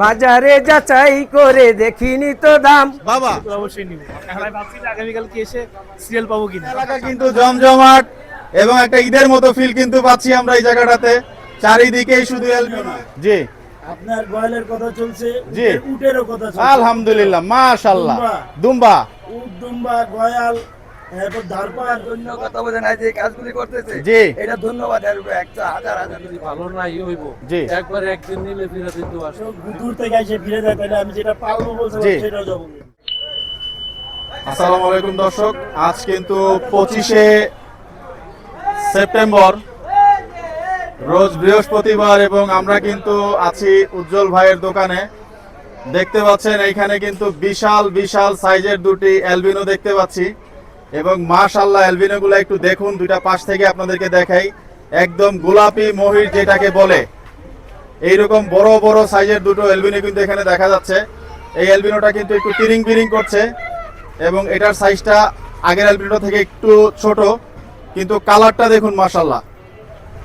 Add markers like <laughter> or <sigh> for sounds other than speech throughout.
বাজারে যাচাই করে দেখিনি তো দাম। বাবা। অবশ্যই নিব। আমি ভাবছি যে আগামীকাল কি এসে সিরিয়াল পাবো কিনা। এলাকা কিন্তু জমজমাট এবং একটা ঈদের মতো ফিল কিন্তু পাচ্ছি আমরা এই জায়গাটাতে। চারিদিকেই শুধু অ্যালবিনো জি। আপনার গয়ালের কথা চলছে জি। উটেরও কথা চলছে। আলহামদুলিল্লাহ মাশাআল্লাহ। দুম্বা। দুম্বা। উট দুম্বা গয়াল এরপর কথা বোঝে না যে কাজগুলি করতেছে। জি। এটা ধন্যবাদ এর একটা হাজার হাজার যদি ভালো নাই হইব। জি। একবার একদিন নিলে ফিরে দিতে আসো দূর থেকে এসে ফিরে যায় তাহলে আমি যেটা। যাব আসসালামু আলাইকুম দর্শক আজ কিন্তু পঁচিশে সেপ্টেম্বর রোজ বৃহস্পতিবার এবং আমরা কিন্তু আছি উজ্জ্বল ভাইয়ের দোকানে। দেখতে পাচ্ছেন এইখানে কিন্তু বিশাল বিশাল সাইজের দুটি অ্যালবিনো দেখতে পাচ্ছি। এবং মাশাল্লাহ অ্যালবিনো গুলো একটু দেখুন দুইটা পাশ থেকে আপনাদেরকে দেখাই। একদম গোলাপি মহির যেটাকে বলে। এইরকম বড় বড় সাইজের দুটো এলবিনো কিন্তু এখানে দেখা যাচ্ছে। এই এলবিনোটা কিন্তু একটু তিরিং বিরিং করছে এবং এটার সাইজটা আগের অ্যালবিনো থেকে একটু ছোট কিন্তু কালারটা দেখুন মাশাল্লাহ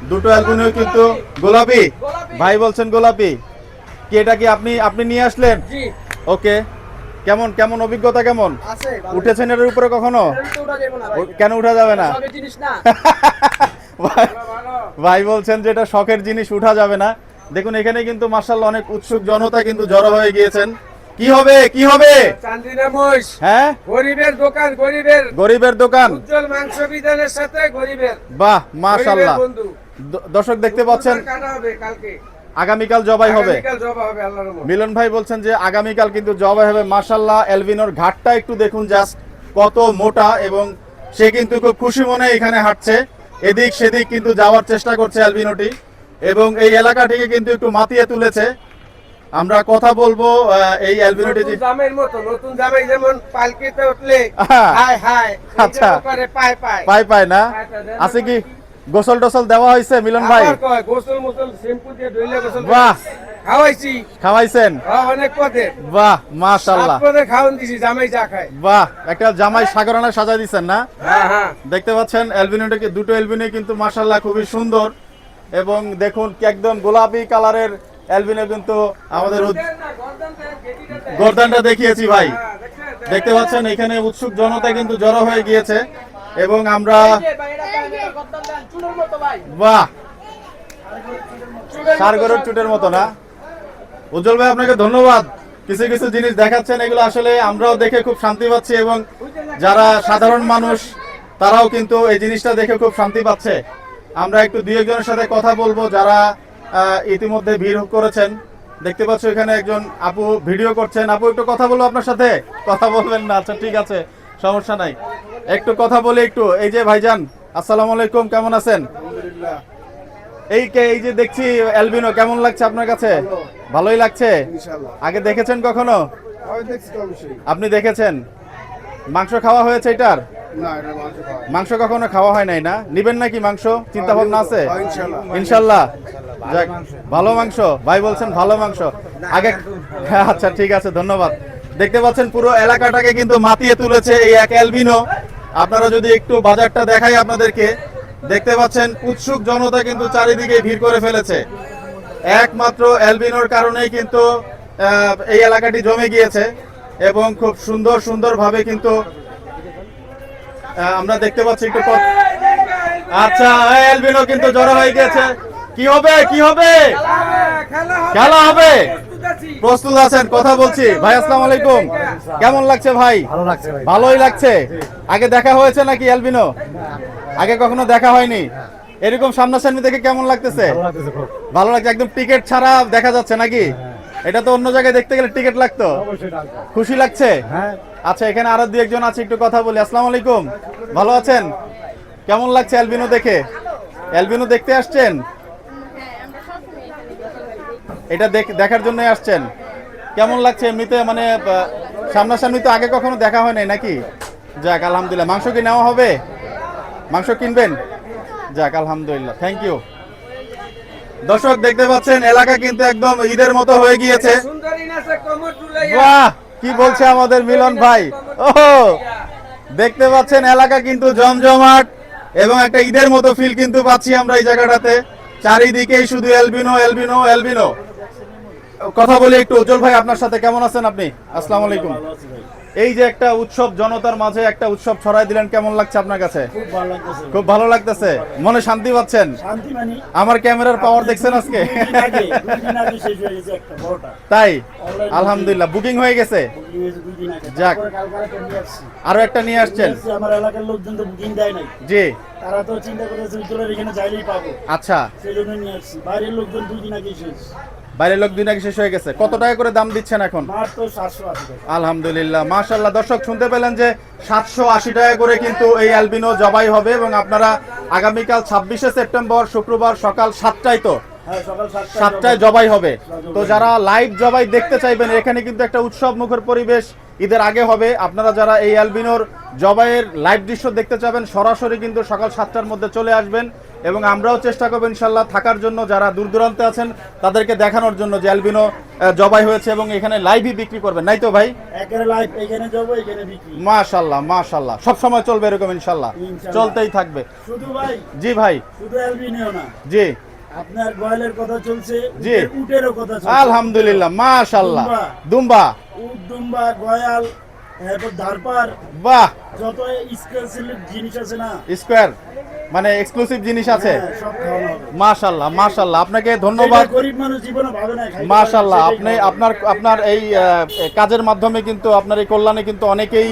দুটো অ্যালবিনো কিন্তু গোলাপি। ভাই বলছেন গোলাপি। কি এটা কি আপনি আপনি নিয়ে আসলেন? জি। ওকে। কেমন কেমন অভিজ্ঞতা কেমন? উঠেছেন এর উপরে কখনো? কেন উঠা যাবে না? <laughs> ভাই- বলছেন যে এটা শখের জিনিস উঠা যাবে না। দেখুন এখানে কিন্তু মার্শাল অনেক উৎসুক জনতা কিন্তু জড়ো হয়ে গিয়েছেন। কি হবে? কি হবে? হ্যাঁ? গরিবের দোকান গরিবের গরিবের দোকান। উজ্জ্বল মাংস বিধানের সাথে গরিবের। বাহ মাশাল্লাহ দ- দর্শক দেখতে পাচ্ছেন। কাটা হবে কালকে। আগামীকাল জবাই হবে। মিলন ভাই বলছেন যে আগামীকাল কিন্তু জবাই হবে। মার্শাল্লাহ এলভিনোর ঘাটটা একটু দেখুন জাস্ট কত মোটা এবং সে কিন্তু খুব খুশি মনে এখানে হাঁটছে। এদিক সেদিক কিন্তু যাওয়ার চেষ্টা করছে অ্যালবিনোটি এবং এই এলাকাটিকে কিন্তু একটু মাতিয়ে তুলেছে। আমরা কথা বলব এই অ্যালবিনোটি জামের মতো নতুন জামাই যেমন পালকিতে উঠলে হ্যাঁ। হাই হাই আচ্ছা। পায় পায়। পাই পায় না? পায় দেন আছে কি? গোসল টোসল দেওয়া হয়েছে মিলন ভাই? গোসল মোসল শ্যাম্পু দিয়ে ধুইলে গোসল বাহ। খাওয়াইছি। খাওয়াইছেন? অনেক পথে। বাহ দিছি জামাই চা খায়। বাহ একটা জামাই সাগরানা সাজাই দিচ্ছেন না? হ্যাঁ হ্যাঁ দেখতে পাচ্ছেন অ্যালবিনোটাকে দুটো অ্যালবিনো কিন্তু মাশাল্লাহ খুবই সুন্দর। এবং দেখুন একদম গোলাপি কালারের অ্যালবিনো কিন্তু আমাদের গর্দানটা দেখিয়েছি ভাই। দেখতে পাচ্ছেন এখানে উৎসুক জনতা কিন্তু জড়ো হয়ে গিয়েছে। এবং আমরা বাহ! চুটের মতো না? উজ্জ্বল ভাই, আপনাকে ধন্যবাদ। কিছু কিছু জিনিস দেখাচ্ছেন, এগুলো আসলে আমরাও দেখে খুব শান্তি পাচ্ছি এবং যারা সাধারণ মানুষ, তারাও কিন্তু এই জিনিসটা দেখে খুব শান্তি পাচ্ছে। আমরা একটু দুই একজনের সাথে কথা বলব যারা ইতিমধ্যে ভিড় করেছেন। দেখতে পাচ্ছ এখানে একজন আপু ভিডিও করছেন। আপু, একটু কথা বলব আপনার সাথে? কথা বলবেন না আচ্ছা ঠিক আছে, সমস্যা নাই। একটু কথা বলি একটু। এই যে ভাইজান আসসালামু আলাইকুম কেমন আছেন? এই কে এই যে দেখছি অ্যালবিনো কেমন লাগছে আপনার কাছে? ভালোই লাগছে? আগে দেখেছেন কখনো? আপনি দেখেছেন? মাংস খাওয়া হয়েছে এটার? মাংস কখনো খাওয়া হয় নাই না? নিবেন নাকি মাংস? চিন্তা ভাবনা আছে? ইনশাল্লাহ যাক, ভালো মাংস। ভাই বলছেন ভালো মাংস। আগে <laughs> আচ্ছা ঠিক আছে ধন্যবাদ। দেখতে পাচ্ছেন পুরো এলাকাটাকে কিন্তু মাতিয়ে তুলেছে এই এক অ্যালবিনো। আপনারা যদি একটু বাজারটা দেখাই আপনাদেরকে দেখতে পাচ্ছেন উৎসুক জনতা কিন্তু চারিদিকে ভিড় করে ফেলেছে। একমাত্র অ্যালবিনোর কারণেই কিন্তু এই এলাকাটি জমে গিয়েছে এবং খুব সুন্দর সুন্দর ভাবে কিন্তু আমরা দেখতে পাচ্ছি একটু আচ্ছা এই অ্যালবিনো কিন্তু জড়ো হয়ে গেছে কি হবে? কি হবে। খেলা হবে। প্রস্তুত আছেন কথা বলছি। ভাই আসসালাম আলাইকুম। কেমন লাগছে ভাই? ভালো লাগছে ভালোই লাগছে। আগে দেখা হয়েছে নাকি অ্যালবিনো? আগে কখনো দেখা হয়নি। এরকম সামনাসামনি দেখে কেমন লাগতেছে? ভালো লাগছে। একদম টিকিট ছাড়া দেখা যাচ্ছে নাকি? এটা তো অন্য জায়গায় দেখতে গেলে টিকিট লাগতো। খুশি লাগছে? হ্যাঁ। আচ্ছা এখানে আরও দুই একজন আছে একটু কথা বলি। আসসালামু আলাইকুম। ভালো আছেন? কেমন লাগছে অ্যালবিনো দেখে? অ্যালবিনো দেখতে আসছেন? এটা দেখ- দেখার জন্যই আসছেন। কেমন লাগছে এমনিতে? মানে সামনাসামনি তো আগে কখনো দেখা হয় নাই নাকি? যাক, আলহামদুলিল্লাহ। মাংস কি নেওয়া হবে? মাংস কিনবেন? যাক, আলহামদুলিল্লাহ। থ্যাংক ইউ দর্শক, দেখতে পাচ্ছেন, এলাকা কিন্তু একদম ঈদের মতো হয়ে গিয়েছে। কি বলছে আমাদের মিলন ভাই? ও দেখতে পাচ্ছেন, এলাকা কিন্তু জমজমাট এবং একটা ঈদের মতো ফিল কিন্তু পাচ্ছি আমরা এই জায়গাটাতে। চারিদিকেই শুধু এলবিনো এলবিনো এলবিনো কথা বলি একটু। উজ্জ্বল ভাই আপনার সাথে কেমন আছেন আপনি? আসসালামু আলাইকুম। এই যে একটা উৎসব জনতার মাঝে একটা উৎসব ছড়াই দিলেন কেমন লাগছে আপনার কাছে? খুব ভালো লাগতেছে মনে শান্তি পাচ্ছেন? আমার ক্যামেরার পাওয়ার দেখছেন আজকে? তাই? আলহামদুলিল্লাহ। বুকিং হয়ে গেছে? যাক। আরও একটা নিয়ে আসছেন? আমার এলাকার লোকজন তো বুকিং দেয় নাই। জি। তারা তো চিন্তা করেছে উজ্জ্বলের এখানে চাইলেই পাবো। আচ্ছা। সেই জন্য নিয়ে আসছি। বাইরের লোকজন দুই দিন আগে শেষ। বাইরের লোক দিন আগে শেষ হয়ে গেছে। কত টাকা করে দাম দিচ্ছেন এখন? আলহামদুলিল্লাহ মাশাল্লাহ দর্শক শুনতে পেলেন যে সাতশো আশি টাকা করে কিন্তু এই অ্যালবিনো জবাই হবে এবং আপনারা আগামীকাল ছাব্বিশে সেপ্টেম্বর শুক্রবার সকাল সাতটায় তো হ্যাঁ সাতটায় জবাই। হবে। তো যারা লাইভ জবাই দেখতে চাইবেন এখানে কিন্তু একটা উৎসব মুখর পরিবেশ ঈদের আগে হবে। আপনারা যারা এই অ্যালবিনোর জবাইয়ের লাইভ দৃশ্য দেখতে চাবেন সরাসরি কিন্তু সকাল সাতটার মধ্যে চলে আসবেন। এবং আমরাও চেষ্টা করব ইনশাল্লাহ থাকার জন্য যারা দূর দূরান্তে আছেন তাদেরকে দেখানোর জন্য যে অ্যালবিনো জবাই হয়েছে এবং এখানে লাইভই বিক্রি করবেন। নাই তো ভাই? মাশাল্লাহ মাশাল্লাহ। সব সময় চলবে এরকম ইনশাল্লাহ। চলতেই থাকবে। জি ভাই। জি। আপনার গয়ালের কথা চলছে জি। উটেরও কথা আলহামদুলিল্লাহ মাশাল্লাহ। দুম্বা। দুম্বা। উট দুম্বা গয়াল এরপর ধারপার বাহ! যত জিনিস আছে না স্কোয়ার মানে এক্সক্লুসিভ জিনিস আছে। হ্যাঁ, সব মাশাল্লাহ মাশাল্লাহ আপনাকে ধন্যবাদ। মাশাল্লাহ আপনি আপনার আপনার এই কাজের মাধ্যমে কিন্তু আপনার এই কল্যাণে কিন্তু অনেকেই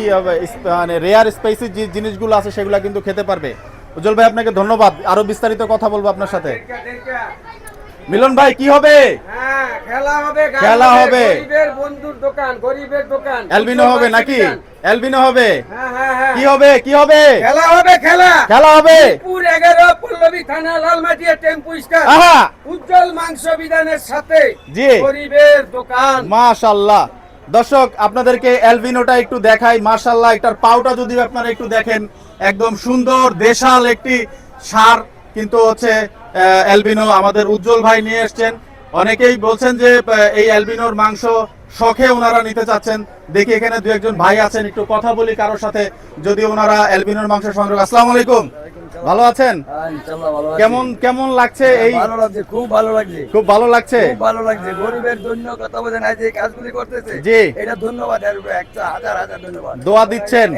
মানে রেয়ার স্পাইসি যে জিনিসগুলো আছে সেগুলো কিন্তু খেতে পারবে। উজ্জ্বল ভাই আপনাকে ধন্যবাদ। আরও বিস্তারিত কথা বলব আপনার সাথে। মিলন ভাই কি হবে? হ্যাঁ খেলা হবে খেলা হবে। গরিবের বন্ধুর দোকান গরিবের দোকান। হবে নাকি? হবে। হ্যাঁ হ্যাঁ কি হবে? কি হবে? খেলা হবে খেলা। খেলা হবে। পুর এগারো পল্লবী থানা লালমাটিয়া টেম্পু স্ট্যান্ড আহা! উজ্জ্বল মাংস বিধানের সাথে জি। গরিবের দোকান। দর্শক আপনাদেরকে অ্যালবিনোটা একটু দেখাই। মাশাল্লাহ একটার পাউটা যদি আপনারা একটু দেখেন একদম সুন্দর দেশাল একটি সার কিন্তু হচ্ছে অ্যালবিনো আমাদের উজ্জ্বল ভাই নিয়ে এসছেন। অনেকেই বলছেন যে এই অ্যালবিনোর মাংস শখে ওনারা নিতে চাচ্ছেন। দেখি এখানে দু একজন ভাই আছেন একটু কথা বলি কারোর সাথে। যদি ওনারা অ্যালবিনোর মাংস সংগ্রহ আসসালামু আলাইকুম। ভালো আছেন? কেমন কেমন লাগছে এই ভালো লাগছে খুব ভালো লাগছে। খুব ভালো লাগছে? খুব ভালো লাগছে। গরিবের জন্য কথা বলেন আজ এই কাজগুলি করতেছে। জি। এটা ধন্যবাদ একটা হাজার হাজার ধন্যবাদ। দোয়া দিচ্ছেন।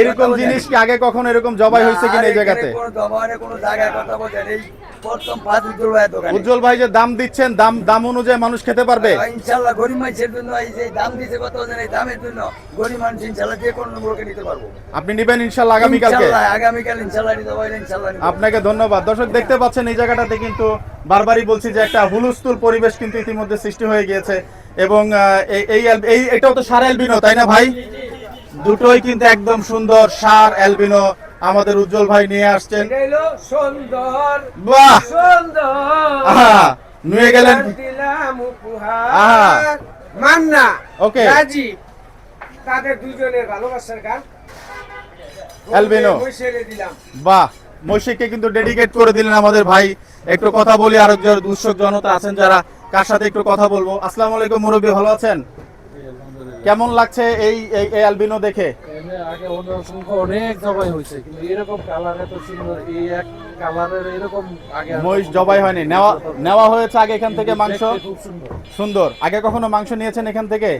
এরকম জিনিস কি আগে কখনো এরকম জবাই হয়েছে কিনা এই জায়গাতে? কোনো দবারে কোনো জায়গায় কথা বলেন এই প্রথম পাঁচ উজ্জ্বল ভাইয়ের দোকানে। উজ্জ্বল ভাই যে দাম দিচ্ছেন দাম দাম অনুযায়ী মানুষ খেতে পারবে। ইনশাল্লাহ গরিব মানুষের জন্য এই যে দাম দিছে কত বলেন দামের জন্য গরিব মানুষ ইনশাল্লাহ যে কোনো লোকে নিতে পারব। আপনি নিবেন ইনশাল্লাহ আগামীকালকে। আগামীকাল ইনশাল্লাহ নিতে পারবেন ইনশাল্লাহ আপনাকে ধন্যবাদ। দর্শক দেখতে পাচ্ছেন এই জায়গাটাতে কিন্তু বারবারই বলছি যে একটা হুলস্থুল পরিবেশ কিন্তু ইতিমধ্যে সৃষ্টি হয়ে গিয়েছে এবং এই এই এটাও তো সার অ্যালবিনো তাই না ভাই? দুটোই কিন্তু একদম সুন্দর সার অ্যালবিনো আমাদের উজ্জ্বল ভাই নিয়ে আসছেন। সুন্দর বাহ! সুন্দর। আহা নুয়ে গেলেন। আহা। মান্না ওকে। রাজি। তাদের দুজনের ভালোবাসার গান। অ্যালবিনো। বাহ মৈশিককে কিন্তু ডেডিকেট করে দিলেন আমাদের ভাই। একটু কথা বলি আরও একজন দর্শক জনতা আছেন যারা কার সাথে একটু কথা বলব? আসসালামু আলাইকুম মুরব্বী ভালো আছেন? কেমন লাগছে এই এই অ্যালবিনো দেখে? আগে অন্য অনেক জবাই হয়েছে কিন্তু এরকম কালার এত সুন্দর এই এক কালারের এরকম আগে মহিষ জবাই হয়নি। নেওয়া নেওয়া হয়েছে আগে এখান থেকে মাংস? সুন্দর। আগে কখনো মাংস নিয়েছেন এখান থেকে?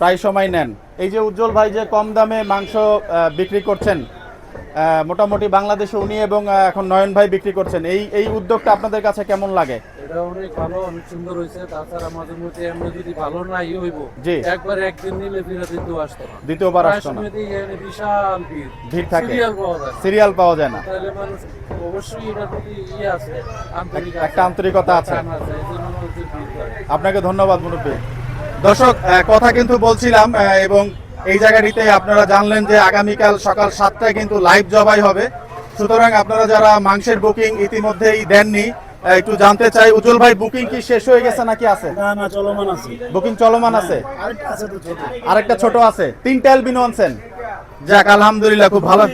প্রায় সময় নেন। এই যে উজ্জ্বল ভাই যে কম দামে মাংস বিক্রি করছেন মোটামুটি বাংলাদেশে উনি এবং এখন নয়ন ভাই বিক্রি করছেন। এই এই উদ্যোগটা আপনাদের কাছে কেমন লাগে? এটা অনেক ভালো অনেক সুন্দর হয়েছে। তাছাড়া মাঝে মধ্যে এমনি যদি ভালো নাই হইব জি। একবার একদিন নিলে ফিরে আসতো দ্বিতীয়বার আসতো না। বিশাল ভিড়। ভিড় থাকে। সিরিয়াল পাওয়া যায়। না। সিরিয়াল পাওয়া যায় না। তাহলে মানুষ অবশ্যই প্রতি ইয়ে আছে একটা আন্তরিকতা আছে। আপনাকে ধন্যবাদ মুরব্বী। দর্শক কথা কিন্তু বলছিলাম এবং এই জায়গাটিতে আপনারা জানলেন যে আগামীকাল সকাল সাতটায় কিন্তু লাইভ জবাই হবে। সুতরাং আপনারা যারা মাংসের বুকিং ইতিমধ্যেই দেননি একটু জানতে চাই উজ্জ্বল ভাই বুকিং কি শেষ হয়ে গেছে নাকি আছে? না না চলমান আছে। বুকিং চলমান আছে? আরেকটা ছোট। আরেকটা ছোট আছে। তিনটা অ্যালবিনো আনছেন। যাক আলহামদুলিল্লাহ খুব ভালো।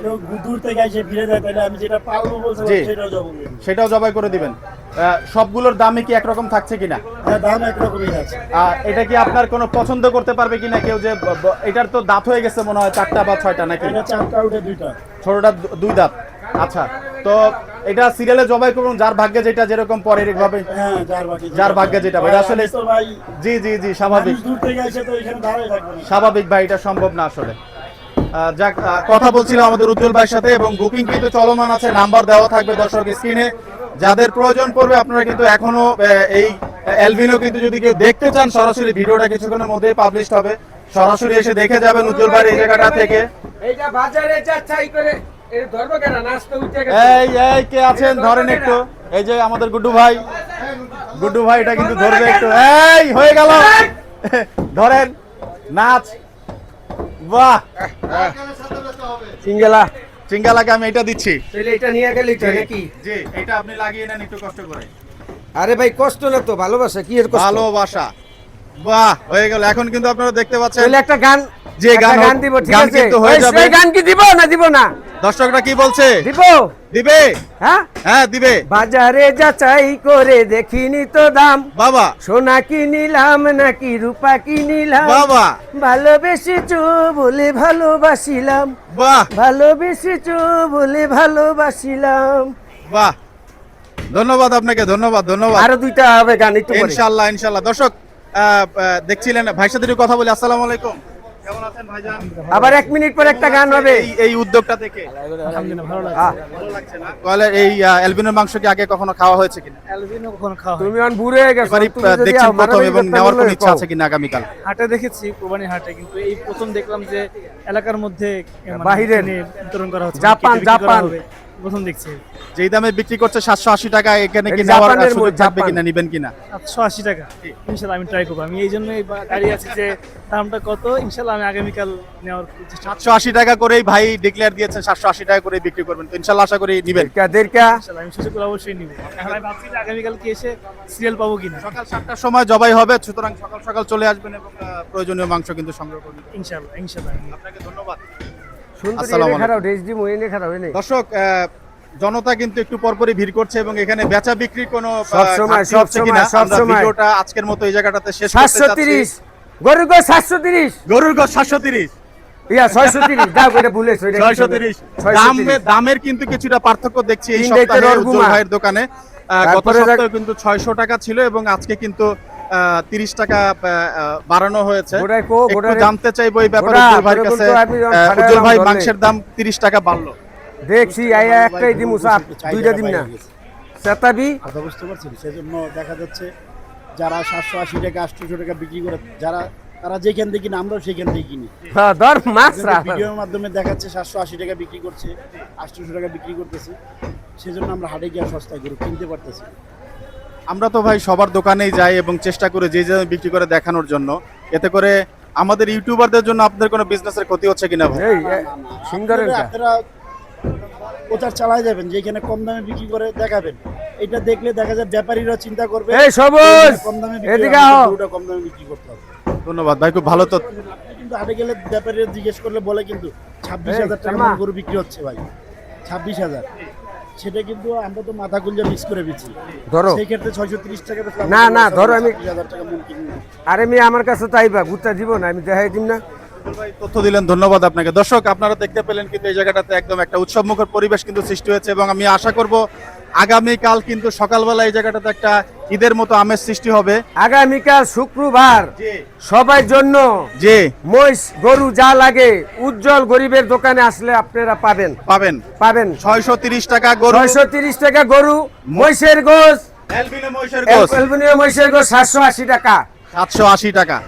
কেউ দূর থেকে এসে ফিরে যায় তাহলে আমি যেটা পারব বলছিলাম জি। সেটাও যাব সেটাও জবাই করে দিবেন। আহ, সবগুলোর দামে কি একরকম থাকছে কিনা? হ্যাঁ দাম একরকমই আছে আহ, এটা কি আপনার কোনো পছন্দ করতে পারবে কিনা কেউ যে ব- ব- এটার তো দাঁত হয়ে গেছে মনে হয় চারটা বা ছয়টা নাকি? এটা চারটা উঠে দুইটা। ছোটটা দু- দুই দাঁত। আচ্ছা তো এটা সিরিয়ালে জবাই করুন যার ভাগ্যে যেটা যেরকম পরে হ্যাঁ যার বাকি যার ভাগ্যে যেটা ভাই, আসলে- তো ভাই জি জি জি স্বাভাবিক। মানুষ দূর থেকে এসে তো এখানে দাঁড়ায় থাকবে না। স্বাভাবিক ভাই এটা সম্ভব না আসলে। যাক কথা বলছিলাম আমাদের উজ্জ্বল ভাইয়ের সাথে এবং বুকিং কিন্তু চলমান আছে নাম্বার দেওয়া থাকবে দর্শক স্ক্রিনে যাদের প্রয়োজন পড়বে আপনারা কিন্তু এখনও এই এলভিনো কিন্তু যদি কেউ দেখতে চান সরাসরি ভিডিওটা কিছুক্ষণের মধ্যেই পাবলিশ হবে। সরাসরি এসে দেখে যাবেন উজ্জ্বল ভাইয়ের এই জায়গাটা থেকে। এইটা বাজারে করে এই এই কে আছেন? ধরেন একটু। এই যে আমাদের গুড্ডু ভাই। গুড্ডু ভাই এটা কিন্তু ধরবে একটু। এই হয়ে গেল। ধরেন নাচ। বাহ। চিঙ্গেলা চিঙ্গালাকে আমি এটা দিচ্ছি। তাহলে এটা নিয়ে গেলি তো নাকি? জি এটা আপনি লাগিয়ে নেন একটু কষ্ট করে। আরে ভাই কষ্ট না তো ভালোবাসা কি এর কষ্ট? ভালোবাসা। বাহ হয়ে গেল। এখন কিন্তু আপনারা দেখতে পাচ্ছেন তাহলে একটা গান যে গান গান দিব ঠিক আছে? হয়ে গান কি দিব না দিব না? দর্শকরা কি বলছে? দিব। দিবে? হ্যাঁ? হ্যাঁ দিবে। বাজারে যাচাই করে দেখিনি তো দাম। বাবা। সোনা কি নিলাম নাকি রূপা কি নিলাম বাবা। ভালোবেসেছো বলে ভালোবাসিলাম। বাহ। ভালোবেসেছো বলে ভালোবাসিলাম। বাহ। ধন্যবাদ আপনাকে ধন্যবাদ ধন্যবাদ। আরও দুইটা হবে গান একটু ইনশাআল্লাহ ইনশাআল্লাহ দর্শক দেখছিলেন ভাইয়ের সাথে কথা বলি আসসালামু আলাইকুম। আবার এক মিনিট পর একটা গান হবে। এই এই উদ্যোগটা থেকে। তাহলে এই অ্যালবিনোর মাংস কি আগে কখনো খাওয়া হয়েছে কিনা? অ্যালবিনো কখনো খাওয়া হয় তুমি অন বুড়ো গেছো। দেখছেন প্রথম এবং নেওয়ার কোনো ইচ্ছা আছে কিনা আগামীকাল। হাটে দেখেছি কোরবানি হাটে কিন্তু এই প্রথম দেখলাম যে এলাকার মধ্যে মানে বাহিরের। কিনে বিতরণ করা হচ্ছে জাপান, বিক্রি করা জাপান। প্রথম দেখছি। যেই দামে বিক্রি করছে সাতশো আশি টাকা এখানে কি নেওয়ার সুযোগ থাকবে কিনা নিবেন কিনা? সাতশো আশি টাকা। ইনশাল্লাহ আমি ট্রাই করব। আমি এই জন্যই বা- দাঁড়িয়ে আছি যে দামটা কত ইনশাল্লাহ আমি আগামীকাল নেওয়ার সাতশো আশি টাকা করেই ভাই ডিক্লেয়ার দিয়েছেন সাতশো আশি টাকা করে বিক্রি করবেন। তো ইনশাল্লাহ আশা করি নিবেন। আমি সুযোগ অবশ্যই নিবো। আমি ভাবছি যে আগামীকাল কি এসে সিরিয়াল পাবো কিনা। সকাল সাতটার সময় জবাই হবে সুতরাং সকাল সকাল চলে আসবেন এবং প্রয়োজনীয় মাংস কিন্তু সংগ্রহ করবেন ইনশাল্লাহ ইনশাল্লাহ। আপনাকে ধন্যবাদ। দর্শক জনতা কিন্তু একটু পরপরই ভিড় করছে এবং এখানে বেচা বিক্রি কোনো। ভিডিওটা আজকের মতো এই জায়গাটাতে শেষ সাতশো তিরিশ। গরুর গো সাতশো তিরিশ। গরুর গোশ সাতশো তিরিশ। দামের কিন্তু কিছুটা পার্থক্য দেখছি এই সপ্তাহে ভাইয়ের দোকানে। গত সপ্তাহে কিন্তু ছয়শো টাকা ছিল এবং আজকে কিন্তু তিরিশ টাকা বাড়ানো হয়েছে। জানতে চাইব এই ব্যাপারে ভাইয়ের কাছে উজ্জ্বল ভাই মাংসের দাম তিরিশ টাকা বাড়লো। দেখছি একটাই দিমু সাপ দুইটা দিম না। চেতাবি কথা বুঝতে পারছেন সেজন্য দেখা যাচ্ছে যারা সাতশো আশি টাকা আটশোশো টাকা বিক্রি করে যারা তারা যেখান থেকে কিনে আমরাও সেখান থেকে কিনি। ধর মাছ ভিডিওর মাধ্যমে দেখাচ্ছে সাতশো আশি টাকা বিক্রি করছে আটশোশো টাকা বিক্রি করতেছে সেজন্য আমরা হাটে গিয়ে সস্তায় গরু কিনতে পারতেছি আমরা তো ভাই সবার দোকানেই যাই এবং চেষ্টা করে যে যে বিক্রি করে দেখানোর জন্য। এতে করে আমাদের ইউটিউবারদের জন্য আপনাদের কোনো বিজনেসের ক্ষতি হচ্ছে কিনা ভাই? এই আপনারা- প্রচার চালাই যাবেন যে এখানে কম দামে বিক্রি করে দেখাবেন। এটা দেখলে দেখা যায় ব্যাপারীরা চিন্তা করবে এই সবুজ! কম দামে বিক্রি এদিকে আও কম দামে বিক্রি করতে হবে। ধন্যবাদ ভাই খুব ভালো তো। কিন্তু হাটে গেলে ব্যাপারীরা জিজ্ঞেস করলে বলে কিন্তু ছাব্বিশ হাজার টাকা। গরু বিক্রি হচ্ছে ভাই ছাব্বিশ হাজার। সেটা কিন্তু আমরা তো মাথা গুলজা মিস করে দিচ্ছি ধরো। সেই ক্ষেত্রে ছয়শো তিরিশ টাকা না, না, ধরো আমি- আরে মেয়ে আমার কাছে তাই বা গুত্তা দিব না আমি দেখাই দিন না। ভাই তথ্য দিলেন ধন্যবাদ আপনাকে। দর্শক আপনারা দেখতে পেলেন কিন্তু এই জায়গাটাতে একদম একটা উৎসবমুখর পরিবেশ কিন্তু সৃষ্টি হয়েছে এবং আমি আশা করব আগামীকাল কিন্তু সকালবেলা এই জায়গাটাতে একটা ঈদের মতো আমেজ সৃষ্টি হবে। আগামীকাল শুক্রবার জি। সবার জন্য জি। মহিষ গরু যা লাগে উজ্জ্বল গরিবের দোকানে আসলে আপনারা পাবেন। পাবেন। পাবেন। ছয়শো তিরিশ টাকা গরু। ছয়শো তিরিশ টাকা গরু মহিষের গোস মহিষের অ্যালুমিনিয়াম মহিষের গোস সাতশো আশি টাকা। সাতশো আশি টাকা।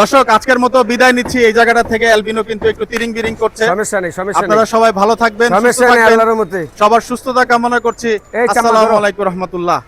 দর্শক আজকের মতো বিদায় নিচ্ছি। এই জায়গাটা থেকে অ্যালবিনো কিন্তু একটু তিরিং বিরিং করছে। সমস্যা নেই সমস্যা আপনারা সবাই ভালো থাকবেন সমস্যা নেই আল্লাহর রহমতে। সবার সুস্থতা কামনা করছি। আসসালামু আলাইকুম রহমতুল্লাহ।